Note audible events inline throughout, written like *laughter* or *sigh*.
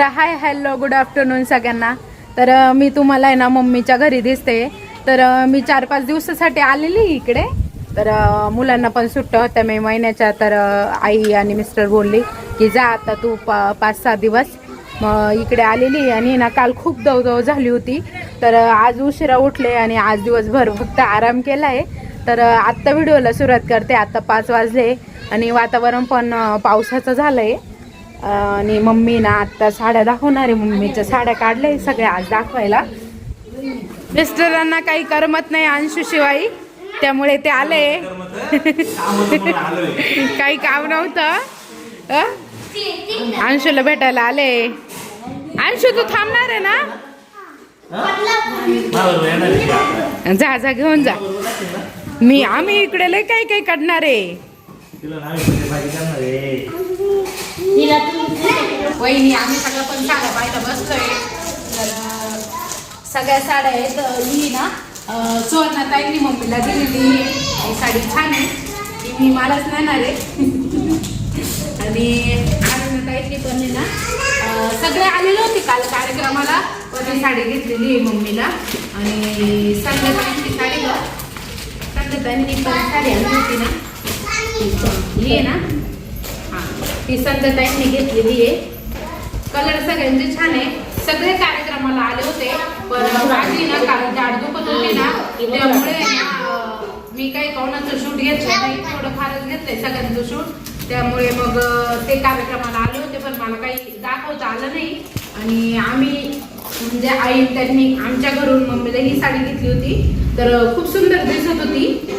तर hi hello good afternoon सगळ्यांना. तर मी तुम्हाला आहे ना मम्मीच्या घरी दिसते. तर मी चार पाच दिवसासाठी आलेली इकडे. तर मुलांना पण सुट्ट्या होत्या मे महिन्याच्या. तर आई आणि मिस्टर बोलली की जा आता तू पा पाच सहा दिवस. मग इकडे आलेली आणि ना काल खूप दवदव झाली होती. तर आज उशिरा उठले आणि आज दिवसभर फक्त आराम केला आहे तर आत्ता व्हिडिओला सुरुवात करते. आत्ता पाच वाजले आणि वातावरण पण पावसाचं झालं आहे आणि मम्मी ना आत्ता साड्या दाखवणार आहे. मम्मीच्या साड्या काढल्या सगळ्या आज दाखवायला. मिस्टरांना काही करमत नाही अंशू शिवाय त्यामुळे ते आले. काही काम नव्हतं. अंशूला भेटायला आले. अंशू तू थांबणार आहे ना? जा जा घेऊन जा. मी आम्ही इकडे लय काही काही काढणार आहे. वहिनी आम्ही सगळं पण साड्या पाहायला बसलोय. तर सगळ्या साड्या आहेत. ही ना अं, मम्मीला दिलेली. आहे. ही साडी छान आहे. ती मी मलाच नेणार आहे. *laughs* आणि ताईंनी पण आहे ना सगळे आलेले होते काल कार्यक्रमाला पण साडी घेतलेली आहे मम्मीला. आणि संध्याताईंची साडी बघ. संध्याताईंनी पण साडी आणली होती ना. ही आहे ना हा ही संध्याताईंनी घेतलेली आहे. कलर सगळ्यांचे छान आहे. सगळे कार्यक्रमाला आले होते पण माझी ना कारण जाड दुखत होती ना त्यामुळे मी काही कोणाचं शूट घेतलं नाही. थोडं फारच घेतलंय सगळ्यांचं शूट. त्यामुळे मग ते कार्यक्रमाला आले होते पण मला काही दाखवता आलं नाही. आणि आम्ही म्हणजे आई त्यांनी आमच्या घरून मम्मीला ही साडी घेतली होती. तर खूप सुंदर दिसत होती.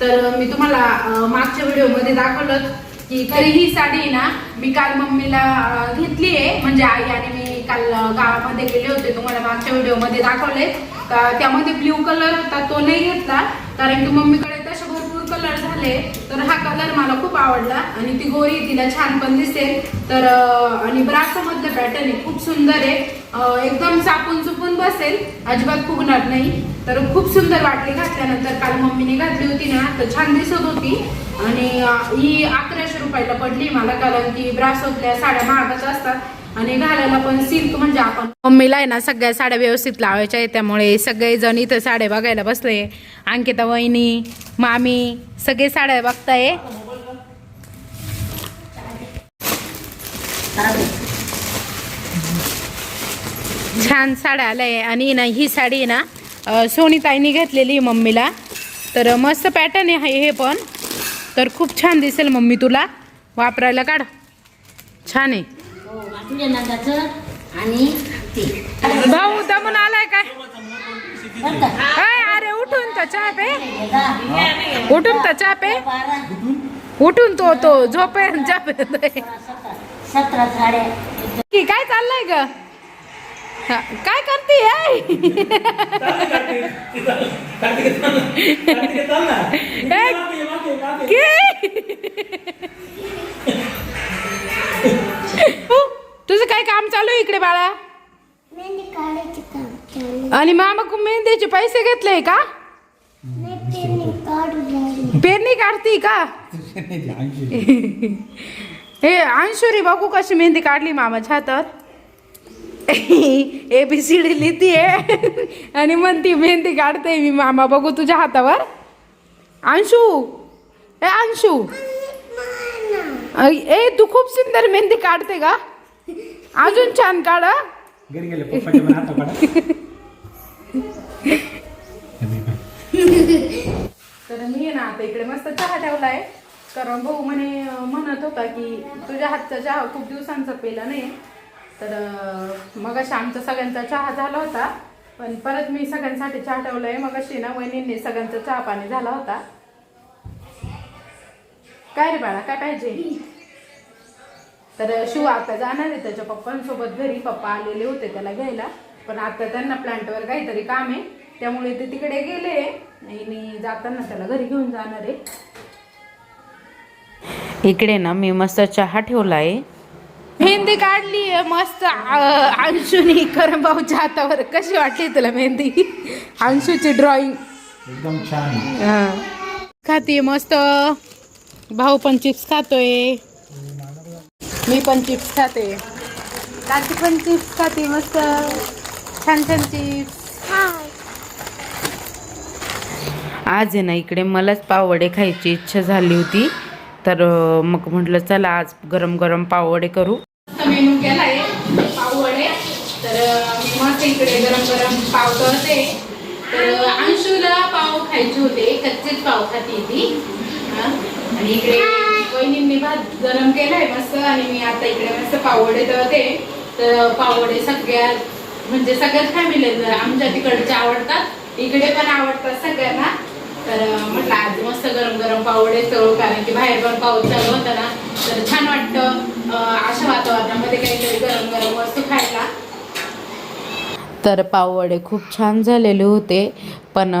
तर मी तुम्हाला मागच्या व्हिडिओमध्ये दाखवलं. की खरी ही साडी ना मी काल मम्मीला घेतली आहे म्हणजे आई आणि मी काल गावामध्ये गेले होते. तुम्हाला मागच्या व्हिडिओमध्ये दाखवले त्यामध्ये ब्ल्यू कलर होता तो नाही घेतला. कारण की मम्मीकडे तसे भरपूर कलर झाले. हा कलर मला खूप आवडला आणि ती गोरी तिला छान पण दिसेल. तर आणि ब्रासमधलं पॅटर्न आहे खूप सुंदर आहे. एकदम चापून चुपून बसेल. अजिबात फुगणार नाही. तर खूप सुंदर वाटली घातल्यानंतर काल मम्मीने घातली होती ना तर छान दिसत होती. आणि ही अकराशे रुपयाला पडली मला कारण की ब्रासोतल्या साड्या महागच असतात. आणि घालायला पण सिल्क म्हणजे आपण मम्मीला आहे ना सगळ्या साड्या व्यवस्थित लावायच्या आहे त्यामुळे सगळेजण इथं साड्या बघायला बसले. अंकिता वहिनी मामी सगळे साड्या बघताय. छान साड्या आल्या आणि ना ही साडी आहे ना सोनीताईनी घेतलेली आहे मम्मीला. तर मस्त पॅटर्न आहे हे पण. तर खूप छान दिसेल मम्मी तुला. वापरायला काढ. छान आहे. आणि ते. भाऊ दमून आलाय काय? बरं का? अय, अरे उठून तर चहा पे. उठून तर चहा पे. उठून तो तो झोपे सतरा काय चाललंय ग? काय करते तुझं काय काम चालू आहे इकडे बाळा? मेहंदी काढायची काम चालू आणि मामा कु मेहंदीचे पैसे घेतले का? नाही पेरणी काढू लागली. पेरणी काढती का? हे अंशुरी बघू कशी मेहंदी काढली मामाच्या हातात. ए बी सी डी लिहितीये आणि म्हणती मेहंदी काढते मी मामा बघू तुझ्या हातावर. अंशू ए अंशू. ए तू खूप सुंदर मेहंदी काढते का? अजून छान काढ. घरी गेले पप्पाच्या पण हाता काढा तर मी आहे ना आता इकडे मस्त चहा ठेवलाय. कारण भाऊ म्हणे म्हणत होता की तुझ्या हातचा चहा खूप दिवसांचा पेला नाही. तर मग अशी आमचा सगळ्यांचा चहा झाला होता. पण परत मी सगळ्यांसाठी चहा ठेवलाय. मग अशी ना वहिनींनी सगळ्यांचा चहा पाणी झाला होता. काय रे बाळा काय पाहिजे? तर शिव आता जाणार आहे त्याच्या पप्पांसोबत घरी. पप्पा आलेले होते त्याला घ्यायला. पण आता त्यांना प्लांटवर काहीतरी काम आहे. त्यामुळे ते तिकडे गेले. आणि जाताना त्याला घरी घेऊन जाणार आहे. इकडे ना मी मस्त चहा ठेवलाय मेहंदी काढली मस्त. अंशुनी करम भाऊच्या हातावर. कशी वाटली तुला मेहंदी? अंशूची ड्रॉइंग एकदम छान खाते मस्त. भाऊ पण चिप्स खातोय. मी पण चिप्स खाते. काची पण चिप्स खाती मस्त. छान छान चिप्स. आज आहे ना इकडे मलाच पाववडे खायची इच्छा झाली होती. तर मग म्हटलं चला आज गरम गरम पाववडे करू. मेनू केलाय पाव वडे तर मी मस्त इकडे गरम गरम पाव करते. तर अंशूला पाव खायचे होते कच्चेच पाव खाती ती. हा. आणि इकडे वहिनींनी भात गरम केलाय मस्त आणि मी आता इकडे मस्त पाववडे तळते. तर पावडे सगळ्यात म्हणजे सगळ्याच फॅमिली आमच्या तिकडचे आवडतात. इकडे पण आवडतात सगळ्यांना. तर म्हटलं आज मस्त गरम गरम पावडे तळू कारण की बाहेर पण पाऊस चालू होता ना. तर छान वाटतं. अशा वातावरणामध्ये काहीतरी गरम गरम तर पाववडे खूप छान झालेले होते. पण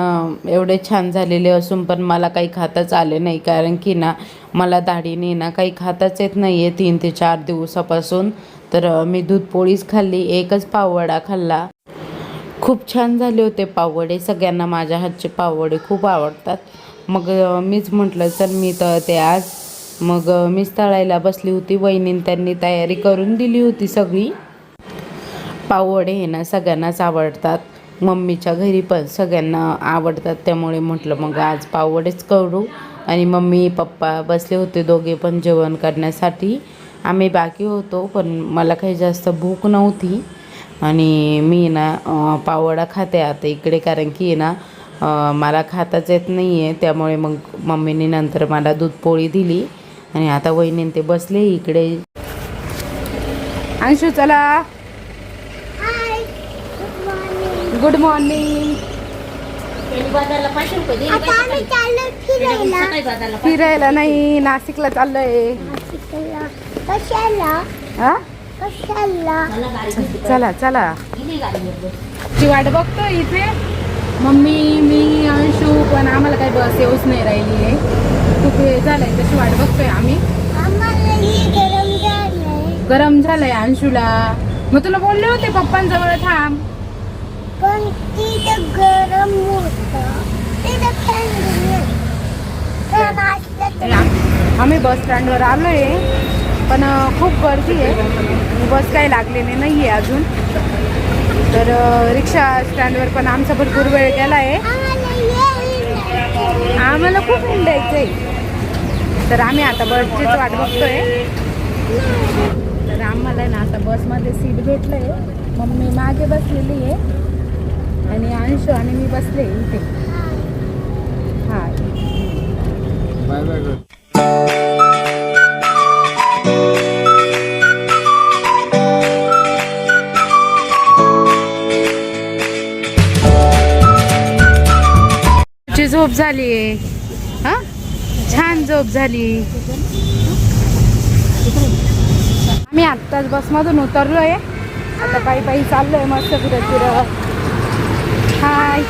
एवढे छान झालेले असून पण मला काही खाताच आले नाही. कारण की ना मला दाढीने ना काही खाताच येत नाही आहे तीन ते चार दिवसापासून. तर मी दूध पोळीच खाल्ली एकच पाववडा खाल्ला. खूप छान झाले होते पाववडे. सगळ्यांना माझ्या हातचे पाववडे खूप आवडतात. मग मीच म्हटलं चल मी तर ते आज. मग मीच तळायला बसली होती. वहिनीं त्यांनी तयारी करून दिली होती सगळी. पाववडे हे ना सगळ्यांनाच आवडतात. मम्मीच्या घरी पण सगळ्यांना आवडतात. त्यामुळे म्हटलं मग आज पाववडेच करू. आणि मम्मी पप्पा बसले होते दोघे पण जेवण करण्यासाठी. आम्ही बाकी होतो पण मला काही जास्त भूक नव्हती. आणि मी ना पाववडा खाते आता इकडे कारण की ना मला खाताच येत नाही आहे त्यामुळे मग मम्मीने नंतर मला दूध पोळी दिली. आणि आता वहिनीन ते बसले इकडे. अंशू चला. गुड मॉर्निंग फिरायला. नाही नाशिकला चाललोय. हा? चला चला. ची वाट बघतो इथे. मम्मी मी अंशू पण आम्हाला काही बस येऊच नाही राहिली आहे. वेळ झालाय तशी वाट बघतोय आम्ही. आम्हाला गरम झालंय. गरम झालंय अंशूला. मग तुला बोलले होते पप्पांजवळ थांब. पण तिथं गरम होतं. तिथं. फॅन आम्ही बस स्टँडवर आलोय. पण अं, खूप गर्दी आहे. बस काही लागलेली नाही आहे अजून. तर रिक्षा स्टँडवर पण आमचा भरपूर वेळ गेला आहे आम्हाला खूप हिंडायचं आहे तर आम्ही आता बसचीच वाट बघतोय. तर आम्हाला ना आता बसमध्ये सीट भेटलंय मम्मी मागे बसलेली आहे. आणि अंशू आणि मी बसले इथे. हा बाय बाय ची झोप झाली हा? छान झोप झाली. मी आत्ताच बसमधून उतरलोय. आता पायी पायी चाललोय मस्त फिरत फिरत हाय.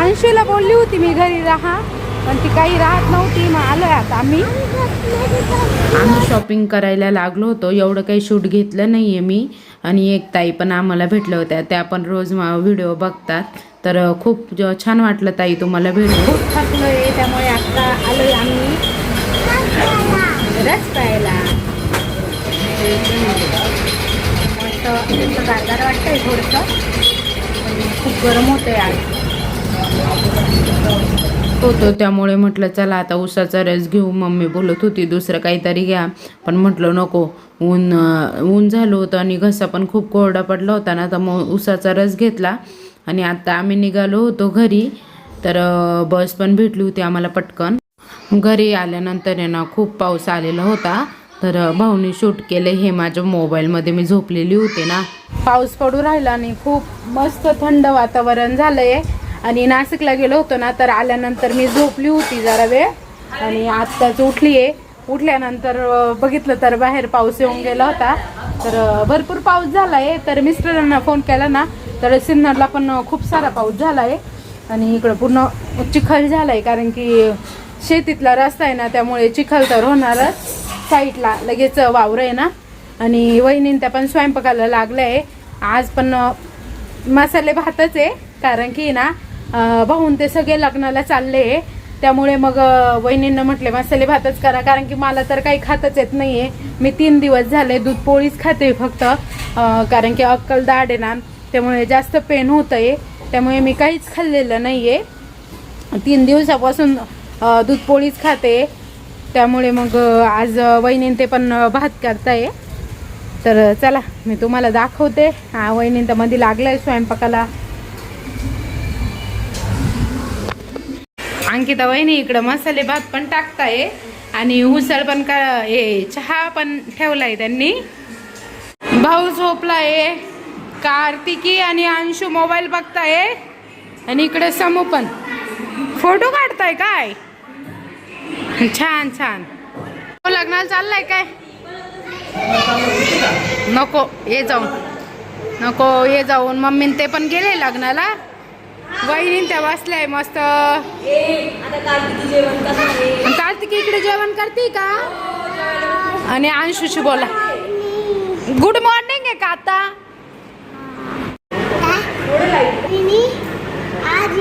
अंशूला बोलली होती मी घरी राहा पण ती काही राहत नव्हती मग आलोय आता आम्ही. आम्ही शॉपिंग करायला लागलो होतो. एवढं काही शूट घेतलं नाही आहे मी. आणि एक ताई पण आम्हाला भेटल्या होत्या. त्या पण रोज व्हिडिओ बघतात. तर खूप छान वाटलं ताई तुम्हाला भेटून. खूप थकलोय त्यामुळे आता आलोय आम्ही. रस प्यायला. असं असं गारगार वाटतंय थोडंसं. खूप गरम होतंय आज होतो त्यामुळे म्हटलं चला आता उसाचा रस घेऊ. मम्मी बोलत होती दुसरं काहीतरी घ्या. पण म्हटलं नको. ऊन ऊन झालं होतं आणि घसा पण खूप कोरडा पडला होता ना तर मग उसाचा रस घेतला. आणि आता आम्ही निघालो होतो घरी तर बस पण भेटली होती आम्हाला पटकन. घरी आल्यानंतर ना खूप पाऊस आलेला होता. तर भाऊनी शूट केलं हे माझ्या मोबाईलमध्ये मी झोपलेली होते ना. पाऊस पडू राहिला आणि खूप मस्त थंड वातावरण झालंय. आणि नाशिकला गेलो होतो ना तर आल्यानंतर मी झोपली होती जरा वेळ. आणि आत्ताच उठलीये. उठल्यानंतर बघितलं तर बाहेर पाऊस येऊन गेला होता. तर भरपूर पाऊस झालाय. तर मिस्टरांना फोन केला ना तर सिन्नरला पण खूप सारा पाऊस झालाय. आणि इकडं पूर्ण चिखल झालाय कारण की शेतीतला रस्ता आहे ना त्यामुळे चिखल तर होणारच. साईडला लगेच वावरं आहे ना. आणि वहिनीन त्या पण स्वयंपाकाला लागलं आहे आज पण मसाले भातच आहे. कारण की ना भाऊन ते सगळे लग्नाला चालले त्यामुळे मग वहिनींना म्हटले मसाले भातच करा. कारण की मला तर काही खातच येत नाही आहे मी तीन दिवस झाले दूध पोळीच खाते फक्त. कारण की अक्कल दाढ आहे ना. त्यामुळे जास्त पेन होत आहे त्यामुळे मी काहीच खाल्लेलं नाही आहे तीन दिवसापासून दूध पोळीच खाते. त्यामुळे मग आज अ, वहिनीन ते पण भात करताय. तर चला मी तुम्हाला दाखवते. हा वहिनीन मध्ये लागलाय स्वयंपाकाला. अंकिता वहिनी इकडं मसाले भात पण टाकताय आणि उसळ पण का हे चहा पण ठेवलाय त्यांनी. भाऊ झोपलाय. कार्तिकी आणि अंशू मोबाईल बघताय. आणि इकडे समू पण. फोटो काढताय काय? छान छान. हो, लग्नाला चाललाय काय? नको ये जाऊन. नको ये जाऊन. मम्मीन ते पण गेले लग्नाला. वहिनी त्या बसल्याय मस्त. कार्तिकी इकडे जेवण करते का? आणि अंशूशी बोला. गुड मॉर्निंग आहे का आता? आज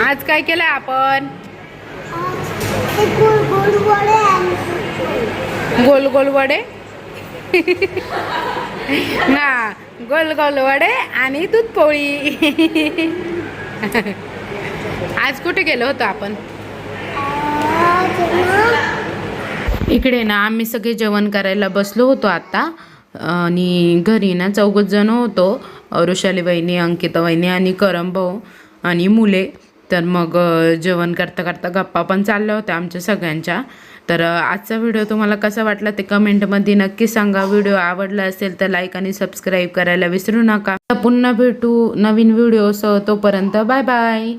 आज काय केलंय आपण? गोल गोल वडे? *laughs* ना गोल गोल वडे आणि दूध पोळी. *laughs* आज कुठे गेलो होतो आपण? इकडे ना आम्ही सगळे जेवण करायला बसलो होतो आता. आणि घरी ना चौघच जण होतो. ऋषाली वहिनी अंकिता वहिनी आणि करम भाऊ आणि मुले. तर मग जेवण करता करता गप्पा पण चालल्या होत्या आमच्या सगळ्यांच्या. तर आजचा व्हिडिओ तुम्हाला कसा वाटला ते कमेंटमध्ये नक्की सांगा. व्हिडिओ आवडला असेल तर लाईक आणि सबस्क्राईब करायला विसरू नका. पुन्हा भेटू नवीन व्हिडिओ व्हिडिओसह तोपर्यंत बाय बाय.